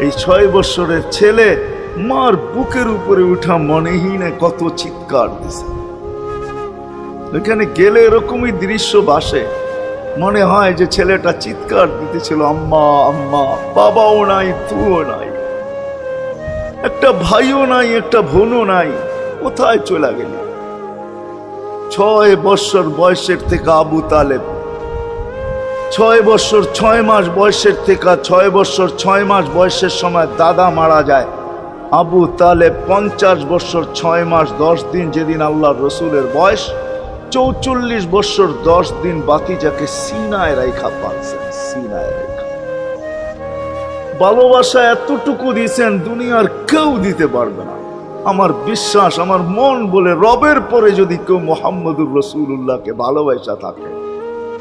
এই ছয় বৎসরের ছেলে মার বুকের উপরে উঠা মনেহীনে কত চিৎকার দিছে। এখানে গেলে এরকমই দৃশ্য বাসে মনে হয় যে ছেলেটা চিৎকার দিতেছিল, আম্মা আম্মা, বাবাও নাই তুও নাই। একটা ভাইও নাই, একটা বোনও নাই, কোথায় চলে গেলি? ছয় বৎসর বয়সের থেকে আবু তালেব ছয় বৎসর ছয় মাস বয়সের থেকে ছয় বৎসর ছয় মাস বয়সের সময় দাদা মারা যায়। আবু তালে পঞ্চাশ বৎসর ছয় মাস, দশ দিন যেদিন আল্লাহ রসুলের বয়স, চৌচল্লিশ বৎসর দশ দিন বাতিজাকে সিনায় রেখা পাচ্ছেন সিনায় রেখা ভালোবাসা এতটুকু দিয়েছেন দুনিয়ার কেউ দিতে পারবে না। আমার বিশ্বাস, আমার মন বলে রবের পরে যদি কেউ মোহাম্মদুর রসুল্লাহকে ভালোবাসা থাকে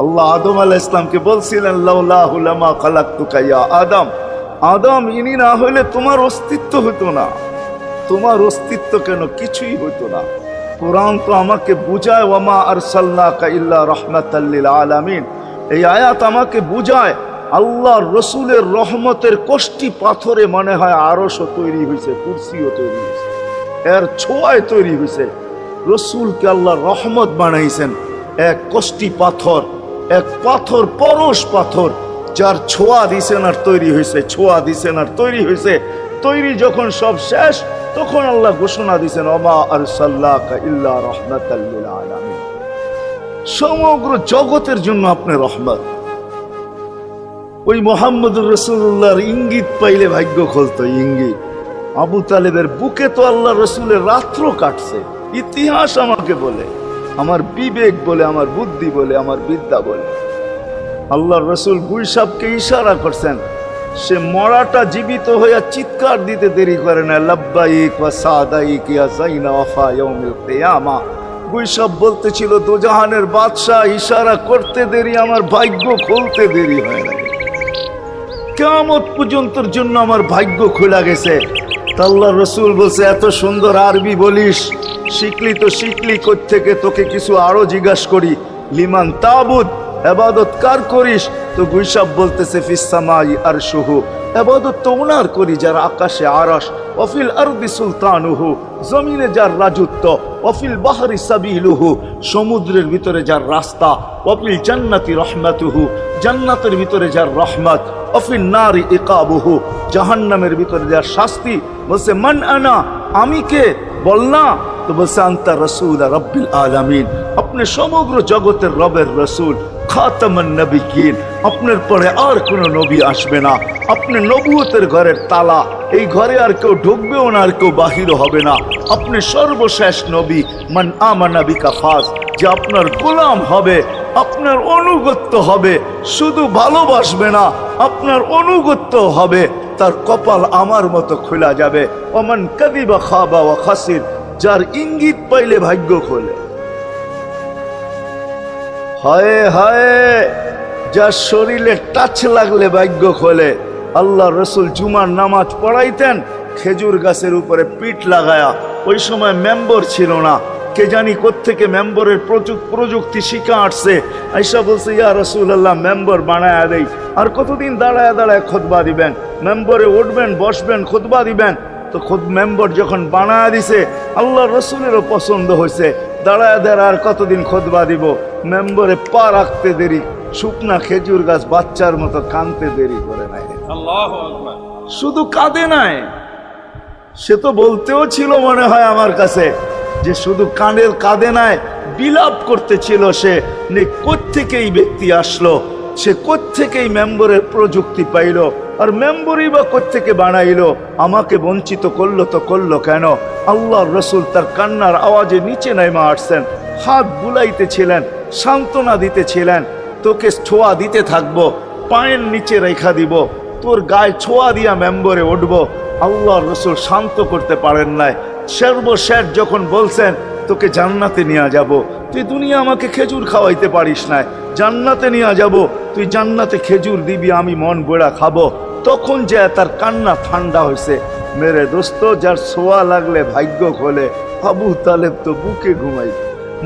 আল্লাহ আদম আলাহ ইসলামকে বলছিলেন আদম। আদম, ইনি না হইলে তোমার অস্তিত্ব হতো না। তোমার অস্তিত্ব কেন কিছুই হতো না। কোরআন তো আমাকে বুঝায়, ওয়ামা আরসাল্লাকা ইল্লা রহমাতাল্লিল আলামিন। এই আয়াত আমাকে বুঝায়, আল্লাহর রসুলের রহমতের কষ্টি পাথরে মনে হয় আরশও তৈরি হয়েছে কুরসিও তৈরি হয়েছে এর ছোঁয়ায় তৈরি হয়েছে রসুলকে আল্লাহ রহমত বানাইছেন, এক কষ্টি পাথর। এক পাথর, পরশ পাথর, যার ছোঁয়া দিছেন আর তৈরি হয়েছে ছোঁয়া দিছেন আর তৈরি হয়েছে তৈরি যখন সব শেষ, তখন আল্লাহ ঘোষণা দিছেন অমা আর সাল্লাহ রহমতাল্লিল সমগ্র জগতের জন্য আপনি রহমত। ওই মোহাম্মদুর রসুল্লাহর ইঙ্গিত পাইলে ভাগ্য খুলতো, ইঙ্গিত। আবু তালেবের বুকে তো আল্লাহ রসুলের রাত্র কাটছে, ইতিহাস আমাকে বলে। বিবেক বলে, আমার বুদ্ধি বলে, আমার বিদ্যা বলে। আল্লাহ রসুল গুইসাবকে ইশারা করছেন, সে মরাটা জীবিত হইয়া চিৎকার দিতে দেরি করে না, লাব্বাইক ওয়া সাদাইক ইয়া জাইনা ওয়াফা ইয়াউমিল কিয়ামা। গুইসব বলতেছিল, দোজাহানের বাদশাহ ইশারা করতে দেরি, আমার ভাগ্য খুলতে দেরি হয় না কেমত পর্যন্তর জন্য আমার ভাগ্য খোলা গেছে আল্লাহ রসুল বলছে, এত সুন্দর আরবি বলিস। শিখলি তো শিখলি থেকে তোকে কিছু আরও জিজ্ঞাস করি। লিমান তাবুদ এবাদত কার করিস? তো গুইসাব বলতেছে ফিসামাই আর শুহু এবাদত তো করি যার আকাশে আরস অফিল আরবি সুলতানুহু, জমিনে যার রাজত্ব অফিল বাহারি সাবিলুহু, সমুদ্রের ভিতরে যার রাস্তা অফিল জান্নাতি রহমাতুহু, জান্নাতের ভিতরে যার রহমত অফিল নারী ইকাবুহু, জাহান্নামের ভিতরে যার শাস্তি, বলছে, মান আনা, আমি কে? বল না। তো বলছে, আন্তা রসুল রব্বিল আলামিন। আপনি সমগ্র জগতের রবের রসুল। খাতামান নবীন আপনার পরে আর কোনো নবী আসবে না। আপনি নবুয়তের ঘরের তালা, এই ঘরে আর কেউ ঢুকবেও না, আর কেউ বাহির হবে না। আপনি সর্বশেষ নবী, মান আমানা বিকা ফাস যে আপনার গোলাম হবে, আপনার অনুগত্য হবে, শুধু ভালোবাসবে না, আপনার অনুগত্য হবে, তার কপাল আমার মতো খোলা যাবে। অমান কাদিবা খাবা ও খাসির, যার ইঙ্গিত পাইলে ভাগ্য খোলে। হায় হায় যার শরীরে টাচ লাগলে ভাগ্য খোলে। আল্লাহ রসুল জুমার নামাজ পড়াইতেন, খেজুর গাছের উপরে পিঠ লাগায়া। ওই সময় মেম্বর ছিল না। কে জানি কোত্থেকে মেম্বরের প্রযুক প্রযুক্তি শিখা আসছে। আইসা বলছে, ইয়া রসুল আল্লাহ মেম্বর বানায়া দেই। আর কতদিন দাঁড়ায় দাঁড়ায় খোদবা দিবেন? মেম্বরে উঠবেন, বসবেন, খোদবা দিবেন? তো খোদ মেম্বর যখন বানায়া দিছে আল্লাহ রসুলেরও পছন্দ হয়েছে দাঁড়ায় দাঁড়ায় আর কতদিন খোদবা দিব? মেম্বরে পা রাখতে দেরি শুকনা খেজুর গাছ বাচ্চার মতো কানতে দেরি করে নাই। শুধু কাঁদে নাই সে তো বলতেও ছিল মনে হয় আমার কাছে যে শুধু কানের কাঁদে নাই বিলাপ করতেছিল সে নে কোত্থেকে এই ব্যক্তি আসলো? সে কোত্থেকেই মেম্বরের প্রযুক্তি পাইলো? আর মেম্বরই বা কোত্থেকে বানাইলো? আমাকে বঞ্চিত করল তো করল কেন? আল্লাহ রসুল তার কান্নার আওয়াজে নিচে নেমে আসছেন, হাত বুলাইতেছিলেন সান্ত্বনা দিতেছিলেন তোকে ছোঁয়া দিতে থাকব, পায়ের নিচে রেখা দিব, তোর গায়ে ছোঁয়া দিয়া মেম্বরে উঠব। আল্লাহ রসুল শান্ত করতে পারেন নাই। সর্বশেষ যখন বলছেন, তোকে জান্নাতে নিয়ে যাব। তুই দুনিয়া আমাকে খেজুর খাওয়াইতে পারিস না জান্নাতে নিয়ে যাব। তুই জান্নাতে খেজুর দিবি, আমি মন বেড়া খাব। তখন যে তার কান্না ঠান্ডা হয়েছে মেরে দোস্ত, যার ছোঁয়া লাগলে ভাগ্য খোলে, আবু তালেব তো বুকে ঘুমাই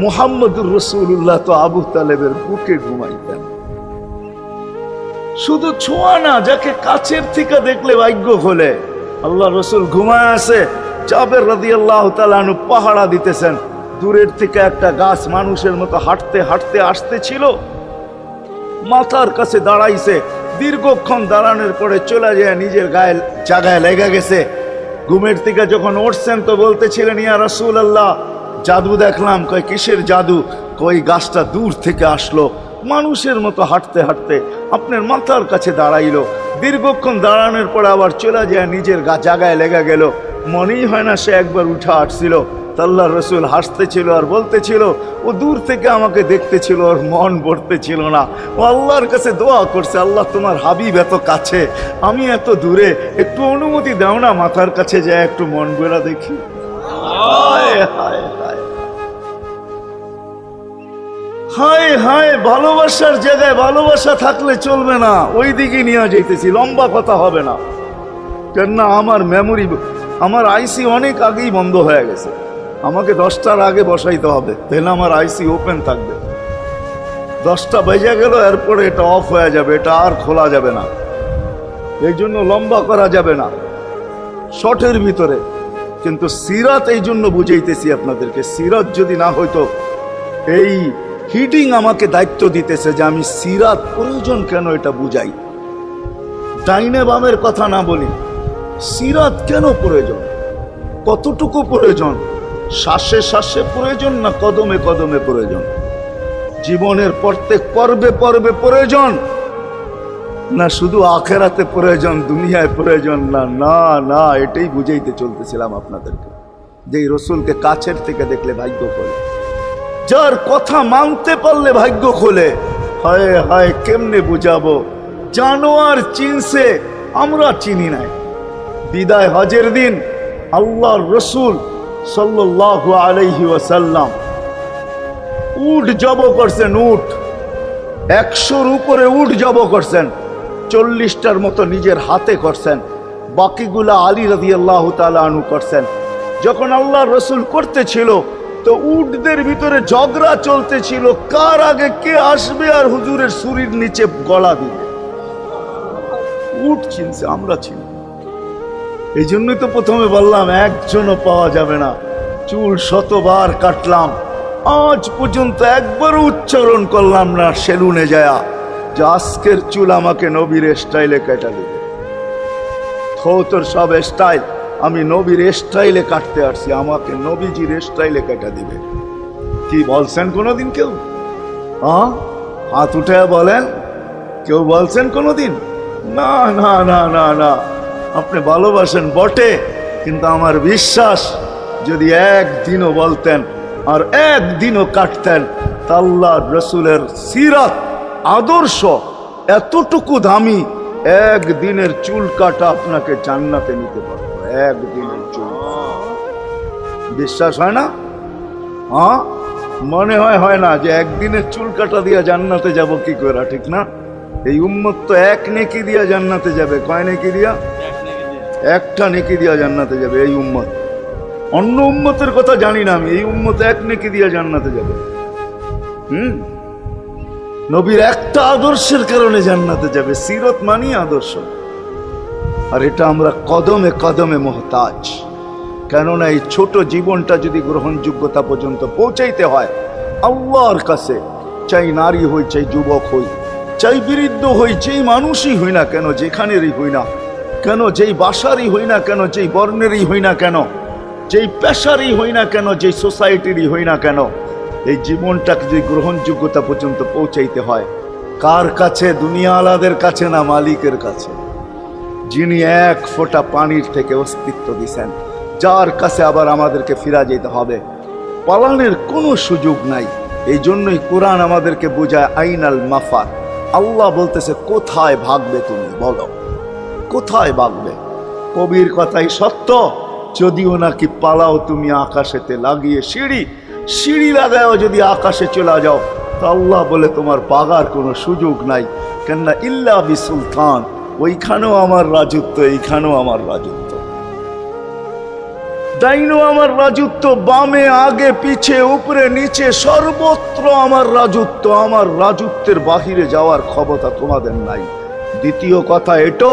মুহাম্মদুর রসুল্লাহ তো আবু তালেবের বুকে ঘুমাইতেন। শুধু ছোঁয়া না, যাকে কাছের থেকে দেখলে ভাগ্য খোলে। আল্লাহ রসুল ঘুমায় আছে। জাবের রাদি আল্লাহ তালু পাহারা দিতেছেন। দূরের থেকে একটা গাছ মানুষের মতো হাঁটতে হাঁটতে আসতে ছিল মাথার কাছে দাঁড়াইছে, দীর্ঘক্ষণ দাঁড়ানোর পরে চলে যায় নিজের গায়ে জায়গায় লেগে গেছে। ঘুমের থেকে যখন উঠছেন তো বলতেছিলেন, ইয়া রসুল আল্লাহ জাদু দেখলাম। কয়, কিসের জাদু? কই গাছটা দূর থেকে আসলো। মানুষের মতো হাঁটতে হাঁটতে আপনার মাথার কাছে দাঁড়াইলো। দীর্ঘক্ষণ দাঁড়ানোর পরে আবার চলে যায় নিজের গা জায়গায় লেগে গেল। মনেই হয় না সে একবার উঠা আসছিল। তাল্লা রসুল হাসতেছিল আর বলতেছিল, ও দূর থেকে আমাকে দেখতেছিল, ওর মন ভরতেছিল না। ও আল্লাহর কাছে দোয়া করছে, আল্লাহ তোমার হাবিব এত কাছে, আমি এত দূরে, একটু অনুমতি দাও না মাথার কাছে যায় একটু মন বেড়া দেখি। হায় হায় হায়। হায় হায়, ভালোবাসার জায়গায় ভালোবাসা থাকলে চলবে না, ওই দিকে নিয়ে যেতেছি লম্বা কথা হবে না। কেননা আমার মেমোরি আমার আইসি অনেক আগেই বন্ধ হয়ে গেছে। আমাকে দশটার আগে বসাইতে হবে তাহলে আমার আইসি ওপেন থাকবে। দশটা বেজে গেল, এরপরে এটা অফ হয়ে যাবে, এটা আর খোলা যাবে না। এই জন্য লম্বা করা যাবে না শর্টের ভিতরে। কিন্তু সিরাত এই জন্য বুঝাইতেছি আপনাদেরকে, সিরাত যদি না হইতো, এই হিডিং আমাকে দায়িত্ব দিতেছে যে আমি সিরাত প্রয়োজন কেন এটা বুঝাই। ডাইনে বামের কথা না বলি, সিরাত কেন প্রয়োজন? কতটুকু প্রয়োজন? শ্বাসে শ্বাসে প্রয়োজন না কদমে কদমে প্রয়োজন? জীবনের প্রত্যেক পর্বে পর্বে প্রয়োজন? না শুধু আখেরাতে প্রয়োজন, দুনিয়ায় প্রয়োজন, না না না, এটাই বুঝাইতে চলতেছিলাম আপনাদেরকে। যে রসুলকে কাছের থেকে দেখলে ভাগ্য খোলে। যার কথা মানতে পারলে ভাগ্য খোলে। হায় হায়, কেমনে বুঝাবো? জানোয়ার চিনছে, আমরা চিনি নাই। বিদায় হজের দিন, আল্লাহর রসুল সাল্লাহ আলাইহি ওয়াসাল্লাম। উট জব করছেন উট। একশোর উপরে উট জব করছেন। চল্লিশটার মতো নিজের হাতে করছেন। বাকিগুলা আলী রাজি আল্লাহ আনু করছেন। যখন আল্লাহ রসুল করতেছিল, তো উটদের ভিতরে ঝগড়া চলতেছিল, কার আগে কে আসবে আর হুজুরের শরীর নিচে গলা দিবে। উট চিনছে, আমরা চিনি। এই জন্যই তো প্রথমে বললাম, একজনও পাওয়া যাবে না। চুল শতবার কাটলাম। আজ পর্যন্ত একবারও উচ্চারণ করলাম না সেলুনে যায়া। যে আজকের চুল আমাকে নবীর স্টাইলে কেটে দেবে। তোর সব স্টাইল আমি নবীর স্টাইলে কাটতে আসছি। আমাকে নবীজির স্টাইলে কেটে দিবে। কি বলছেন কোনোদিন কেউ? হ্যাঁ হাত উঠে বলেন, কেউ বলছেন কোনোদিন? না না না না না। আপনি ভালোবাসেন বটে, কিন্তু আমার বিশ্বাস, যদি একদিনও বলতেন আর একদিনও কাটতেন, তা আল্লাহ রসুলের সিরাত, আদর্শ, এতটুকু দামি, একদিনের চুল কাটা আপনাকে জান্নাতে নিতে পারব, একদিনের চুল। বিশ্বাস হয় না? হ্যাঁ? মনে হয় হয় না যে একদিনের চুল কাটা দিয়া জান্নাতে যাব কি করে, ঠিক না? এই উম্মত তো এক নেকি দিয়া জান্নাতে যাবে, কয় নেকি দিয়া? একটা নেকি দিয়া জান্নাতে যাবে এই উম্মত। অন্য উম্মতের কথা জানি না আমি, এই উম্মত এক নেকি দিয়া জান্নাতে যাবে। হুম? নবীর একটা আদর্শের কারণে জান্নাতে যাবে, সিরত মানি আদর্শ। আর এটা আমরা কদমে কদমে মহতাজ। কেননা এই ছোট জীবনটা যদি গ্রহণযোগ্যতা পর্যন্ত পৌঁছাইতে হয়, আল্লাহর কাছে, চাই নারী হই, চাই যুবক হই, চাই বৃদ্ধ হই, যেই মানুষই হই না কেন, যেখানেরই হই না কেন? যেই বাসারই হই না কেন? যেই বর্ণেরই হই না কেন? যেই পেশারই হই না কেন? যেই সোসাইটিরই হই না কেন? এই জীবনটাকে যদি গ্রহণযোগ্যতা পর্যন্ত পৌঁছাইতে হয়, কার কাছে? দুনিয়ালাদের কাছে না মালিকের কাছে? যিনি এক ফোঁটা পানির থেকে অস্তিত্ব দিছেন, যার কাছে আবার আমাদেরকে ফিরা যেতে হবে। পালানের কোনো সুযোগ নাই। এই জন্যই কোরআন আমাদেরকে বোঝায়, আইনাল মাফার আল্লাহ বলতেছে, কোথায় ভাগবে তুমি? বলো। কোথায় ভাগবে কবির কথাই সত্য। যদিও নাকি পালাও তুমি আকাশেতে লাগিয়ে সিঁড়ি। সিঁড়ি লাগাও যদি আকাশে চলে যাও, তা আল্লাহ বলে তোমার পাগার কোনো সুযোগ নাই। কেননা ইল্লা বি সুলতান ওইখানেও আমার রাজত্ব, এইখানেও আমার রাজত্ব। ডাইনো আমার রাজত্ব, বামে, আগে, পিছে, উপরে, নিচে, সর্বত্র আমার রাজত্ব, আমার রাজত্বের বাহিরে যাওয়ার ক্ষমতা তোমাদের নাই। দ্বিতীয় কথা এটো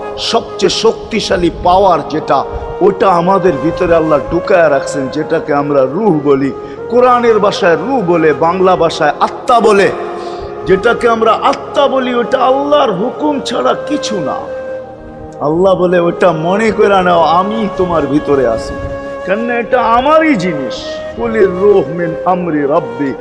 সবচেয়ে শক্তিশালী পাওয়ার যেটা ওটা আমাদের ভিতরে আল্লাহ ঢুকায় রাখছেন, যেটাকে আমরা রুহ বলি। কোরআনের ভাষায় রুহ বলে, বাংলা ভাষায় আত্মা বলে। যেটাকে আমরা আত্মা বলি ওটা আল্লাহর হুকুম ছাড়া কিছু না। আল্লাহ বলে ওটা মনে করে নাও, আমি তোমার ভিতরে আছি। কেন এটা আমারই জিনিস। কুলির রোহ মিন আমরি রব্বি।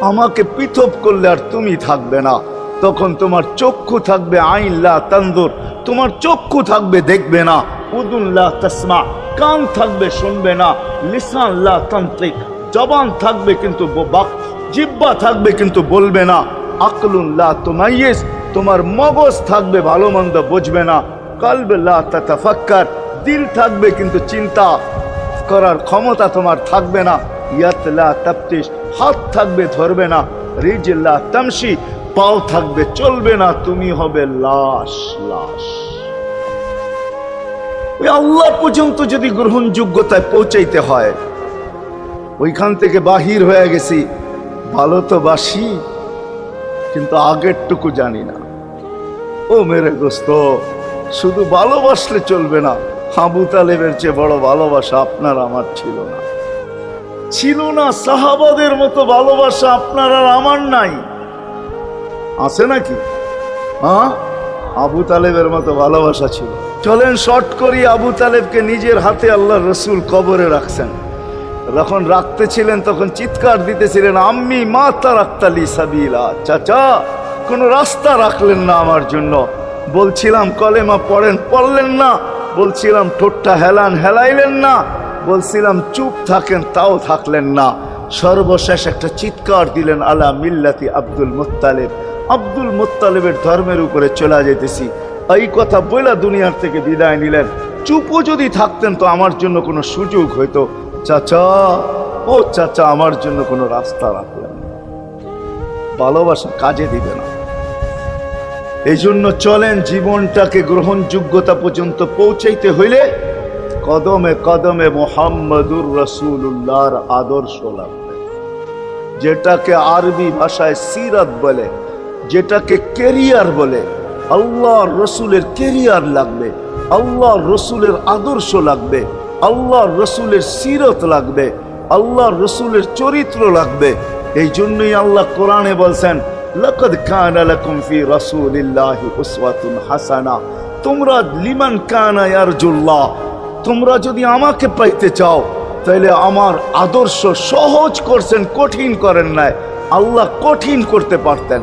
আমাকে পৃথক করলে আর তুমি থাকবে না। তখন তোমার চক্ষু থাকবে আইনলা তান্দুর তোমার চক্ষু থাকবে দেখবে না। উদুল্লাহ তসমা, কান থাকবে শুনবে না। লিসানলা তান্ত্রিক, জবান থাকবে কিন্তু জিব্বা থাকবে কিন্তু বলবে না। আকলুল্লাহ তোমাইয়েস তোমার মগজ থাকবে ভালো মন্দ বুঝবে না। কালবেল্লাহ তাতাফাক্কার, দিল থাকবে কিন্তু চিন্তা করার ক্ষমতা তোমার থাকবে না। ইয়াতলা তাপ্তিস হাত থাকবে ধরবে না। রিজিল্লা তামসি পাও থাকবে, চলবে না, তুমি হবে লাশ লাশ। ওই আল্লাহ পর্যন্ত যদি গ্রহণযোগ্যতায় পৌঁছাইতে হয়, ওইখান থেকে বাহির হয়ে গেছি, ভালো তো বাসি, কিন্তু আগেরটুকু জানি না। ও মেরে দোস্ত, শুধু ভালোবাসলে চলবে না হাবু তালেবের চেয়ে বড় ভালোবাসা আপনার আমার ছিল না। ছিল না সাহাবাদের মতো ভালোবাসা আপনার আর আমার নাই। আছে নাকি? হ্যাঁ? আবু তালেবের মতো ভালোবাসা ছিল। চলেন শর্ট করি, আবু তালেবকে নিজের হাতে আল্লাহ রসুল কবরে রাখছেন। যখন রাখতেছিলেন, তখন চিৎকার দিতেছিলেন, আম্মি মা তারাক্তালি সাবিলা। চাচা, কোনো রাস্তা রাখলেন না আমার জন্য। বলছিলাম, কলেমা পড়েন, পড়লেন না। বলছিলাম, ঠোঁটটা হেলান, হেলাইলেন না। বলছিলাম, চুপ থাকেন, তাও থাকলেন না। সর্বশেষ একটা চিৎকার দিলেন, আলা মিল্লাতি আব্দুল মুত্তালেব। আব্দুল মুত্তালেবের ধর্মের উপরে চলে যেতেছি। এই কথা বইলা দুনিয়ার থেকে বিদায় নিলেন। চুপও যদি থাকতেন তো আমার জন্য কোনো সুযোগ হইতো। চাচা, ও চাচা, আমার জন্য কোনো রাস্তা রাখলেন ভালোবাসা কাজে দিবে না। এই জন্য চলেন জীবনটাকে গ্রহণযোগ্যতা পর্যন্ত পৌঁছাইতে হইলে কদমে কদমে মোহাম্মদুর রসুল্লাহর আদর্শ লাগবে। যেটাকে আরবি ভাষায় সিরাত বলে। যেটাকে কেরিয়ার বলে। আল্লাহ রসুলের কেরিয়ার লাগবে আল্লাহ রসুলের আদর্শ লাগবে আল্লাহ রসুলের সিরত লাগবে আল্লাহ রসুলের চরিত্র লাগবে। এই জন্যই আল্লাহ কোরআনে বলছেন, লাকাদ কানা লাকুম ফি রাসূলিল্লাহি উসওয়াতুন হাসানা। তোমরা লিমান কানা ইয়ারজুল্লাহ, তোমরা যদি আমাকে পাইতে চাও তাহলে আমার আদর্শ সহজ করছেন, কঠিন করেন নাই। আল্লাহ কঠিন করতে পারতেন।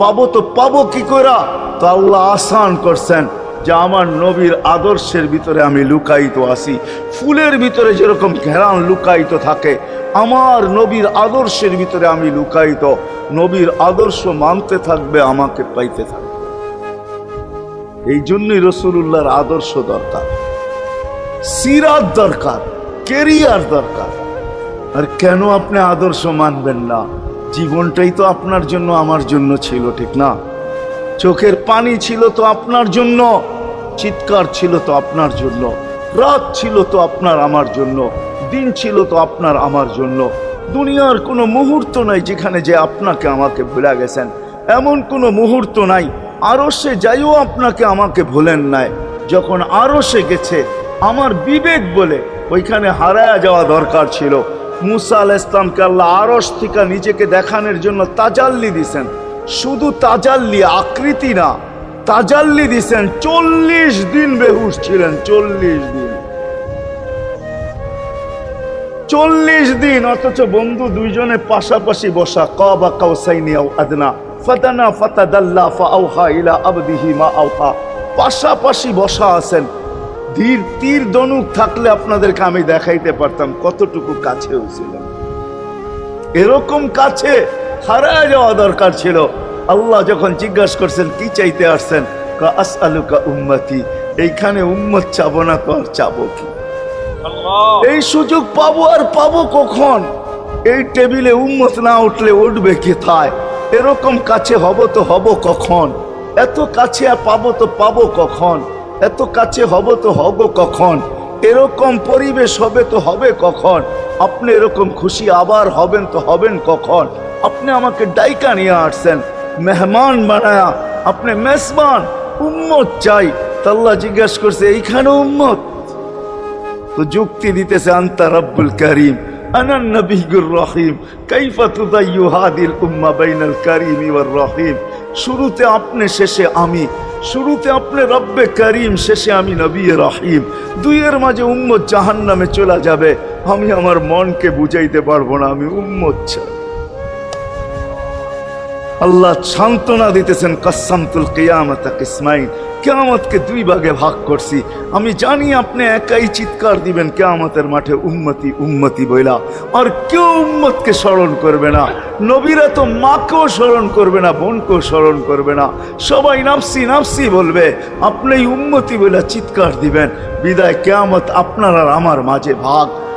পাবো তো পাবো কি করা তো আল্লাহ আসান করছেন যে আমার নবীর আদর্শের ভিতরে আমি লুকায়িত আছি। ফুলের ভিতরে যেরকম ঘেরান লুকায়িত থাকে, আমার নবীর আদর্শের ভিতরে আমি লুকায়িত। নবীর আদর্শ মানতে থাকবে, আমাকে পাইতে থাকবে। এই জন্যই রসুল্লাহর আদর্শ দরকার। সিরাত দরকার কেরিয়ার দরকার। আর কেন আপনি আদর্শ মানবেন না? জীবনটাই তো আপনার জন্য আমার জন্য ছিল, ঠিক না? চোখের পানি ছিল তো আপনার জন্য, চিৎকার ছিল তো আপনার জন্য, রাত ছিল তো আপনার আমার জন্য, দিন ছিল তো আপনার আমার জন্য। দুনিয়ার কোনো মুহূর্ত নাই যেখানে যে আপনাকে আমাকে ভুলে গেছেন। এমন কোনো মুহূর্ত নাই, আরও সে যাইও আপনাকে আমাকে ভুলেন নাই। যখন আরও সে গেছে, আমার বিবেক বলে ওইখানে হারায়া যাওয়া দরকার ছিল। মুসা আল ইসলামকে আল্লাহ আরস থেকে নিজেকে দেখানোর জন্য তাজাল্লি দিছেন। শুধু তাজাল্লি, আকৃতি না, তাজাল্লি দিছেন। চল্লিশ দিন বেহুশ ছিলেন, চল্লিশ দিন। চল্লিশ দিন, অথচ বন্ধু দুইজনে পাশাপাশি বসা, কাবা কাউসাইনি আদনা, ফাতানা ফাতাদাল্লা ফাআউহা ইলা আবদিহি মা আওহা। পাশাপাশি বসা আছেন। ধীর তীর দনুক থাকলে আপনাদেরকে আমি দেখাইতে পারতাম কতটুকু কাছে ছিলেন এরকম কাছে হারায় যাওয়া দরকার ছিল। আল্লাহ যখন জিজ্ঞাসা করছেন কি চাইতে আসছেন? আস আলুকা উম্মতি এইখানে উম্মত চাবো না তো আর চাবো কি? এই সুযোগ পাবো আর পাবো কখন? এই টেবিলে উম্মত না উঠলে উঠবে কোথায় এরকম কাছে হব তো হব কখন? এত কাছে আর পাবো তো পাবো কখন? এত কাছে হব তো হব কখন? এরকম পরিবেশ হবে তো হবে কখন? আপনি এরকম খুশি আবার হবেন তো হবেন কখন? আপনি আমাকে ডাইকা নিয়ে আসছেন, মেহমান বানায়া। আপনি মেসমান উম্মত চাই। তাল্লাহ জিজ্ঞাসা করছে, এইখানে উম্মত? তো যুক্তি দিতেছে, আন্তা রব্বুল করিম। আনা নবীগুর রহিম, কাইফা তুদাইয়ু হাদিল উম্মা বাইনাল করিম ওয়ার রহিম। শুরুতে আপনি, শেষে আমি। শুরুতে আপনি, রব্বে করিম, শেষে আমি নবী রহিম। দুইয়ের মাঝে উম্মত জাহান্নামে চলে যাবে। আমি আমার মনকে বুঝাইতে পারব না, আমি উম্মত আল্লাহ সান্ত্বনা দিতেছেন কাসামতুল কেয়ামত কিসমাইন। কেয়ামতকে দুই ভাগে ভাগ করছি। আমি জানি আপনি একাই চিৎকার দিবেন, কেয়ামতের মাঠে উম্মতি উম্মতি বইলা। আর কেউ উম্মতকে স্মরণ করবে না। নবীরা তো মাকেও স্মরণ করবে না, বোনকেও স্মরণ করবে না। সবাই নাফসি নাফসি বলবে, আপনি উম্মতি বইলা চিৎকার দিবেন। বিদায় কেয়ামত আপনার আর আমার মাঝে ভাগ।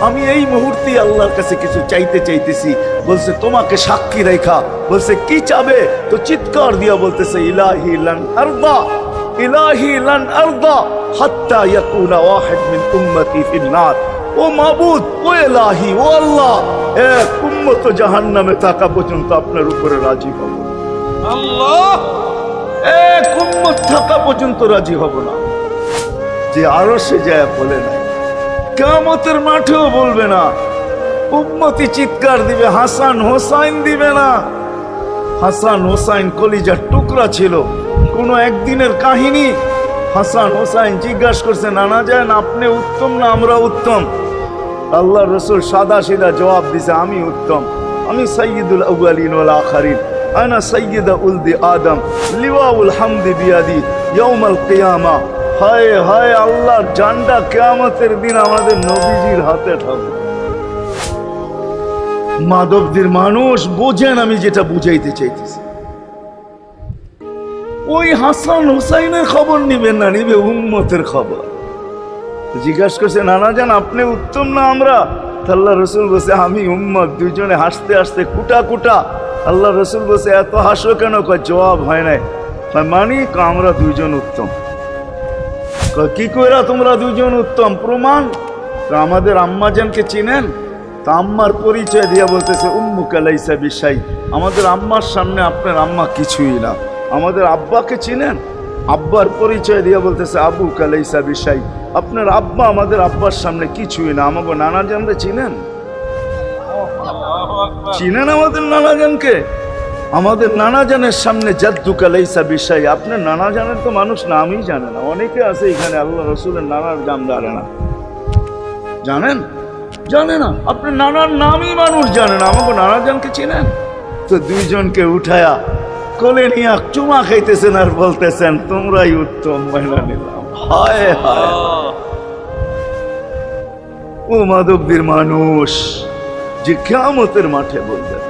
আমি এই মুহূর্তে আল্লাহর কাছে কিছু চাইতে চাইতেছি। বলছে তোমাকে সাক্ষী রেখা। বলছে কি চাবে? তো চিৎকার দিয়া বলতেছে ইলাহি লান আরদা ইলাহি লান আরদা হাত্তা ইয়াকুনা ওয়াহিদ মিন উম্মতি ফিন নার ও মাবুদ ও এলাহি ও আল্লাহ এক উম্মত জাহান্নামে থাকা পর্যন্ত আপনার উপরে রাজি হব না। আল্লাহ! এক উম্মত থাকা পর্যন্ত রাজি হব না। যে আরও সে যায় বলে নাই কামতের মাঠেও বলবে না। উম্মতি চিৎকার দিবে, হাসান হোসাইন দিবে না। হাসান হোসাইন কলিজার টুকরা ছিল, কোনো একদিনের কাহিনী। হাসান হোসাইন জিজ্ঞাসা করছে, নানা যায় আপনি উত্তম না আমরা উত্তম? আল্লাহ রসুল সাদা সিধা জবাব দিছে, আমি উত্তম। আমি সৈয়দুল আউয়ালিন ওয়াল আখারিন। আনা সৈয়দা উলদি আদম। লিওয়াউল হামদি বিয়াদি। ইয়াউমাল কিয়ামা। হায় হায় আল্লাহর জান্ডা কিয়ামতের দিন আমাদের নবীজির হাতে থাকবে। মাধবদের মানুষ বোঝেন আমি যেটা বুঝাইতে চাইতেছি। ওই হাসান হুসাইনের খবর নিবেন না নিবে উম্মতের খবর। জিজ্ঞাসা করছে নানা জান আপনি উত্তম না আমরা? আল্লাহ রসুল বসে আমি উম্মত দুইজনে হাসতে হাসতে কুটা কুটা। আল্লাহ রসুল বসে এত হাসো কেন? জবাব হয় নাই। কয়, মানি কয়, আমরা দুইজন উত্তম। কি কইরা তোমরা দুজন উত্তম? প্রমাণ? তো আমাদের আম্মাজানকে চিনেন? তা আম্মার পরিচয় দিয়া বলতেছে উম্মু কালাইসা বিশাই। আমাদের আম্মার সামনে আপনার আম্মা কিছুই না। আমাদের আব্বাকে চিনেন? আব্বার পরিচয় দিয়া বলতেছে আবু কালাইসা বিশাই। আপনার আব্বা আমাদের আব্বার সামনে কিছুই না। আমাকে নানা জানলে চিনেন? চিনেন আমাদের নানা জানকে? আমাদের নানা জানের সামনে জাদ্দু কালাইসা বিষয় আপনার নানা জানের তো মানুষ নামই জানে না। অনেকে আছে এখানে, আল্লাহ রসুলের নানার নাম জানে না। জানেন? জানে না। আপনার নানার নামই মানুষ জানে না। আমাকে নানা জানকে চিনেন? তো দুইজনকে উঠায়া কোলে নিয়ে চুমা খাইতেছেন আর বলতেছেন, তোমরাই উত্তম মহিলা নিলাম। হায় হায়। ও মাধবদের মানুষ, যে কেয়ামতের মাঠে বলবেন।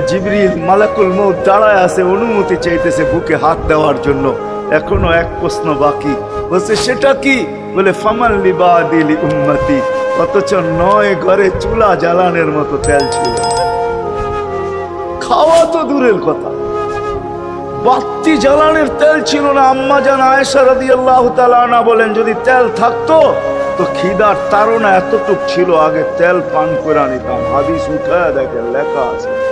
জিবরিল, মালাকুল মৌত দাঁড়ায় আছে, অনুমতি চাইতেছে বুকে হাত দেওয়ার জন্য। এখনও এক প্রশ্ন বাকি। বলছে, সেটা কি? বলে ফামাল লিবা দিলি উম্মতি। অথচ নয় ঘরে চুলা জ্বালানের মতো তেল ছিল। খাওয়া তো দূরের কথা। বাত্তি জ্বালানের তেল ছিল না। আম্মা জান আয়েশা রাদিয়াল্লাহু তাআলা আনহা বলেন, যদি তেল থাকতো, তো খিদার তারা এতটুক ছিল, আগে তেল পান করে নিতাম। হাদিস উঠায় দেখেন, লেখা আছে।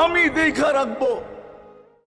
আমি দেখা রাখব।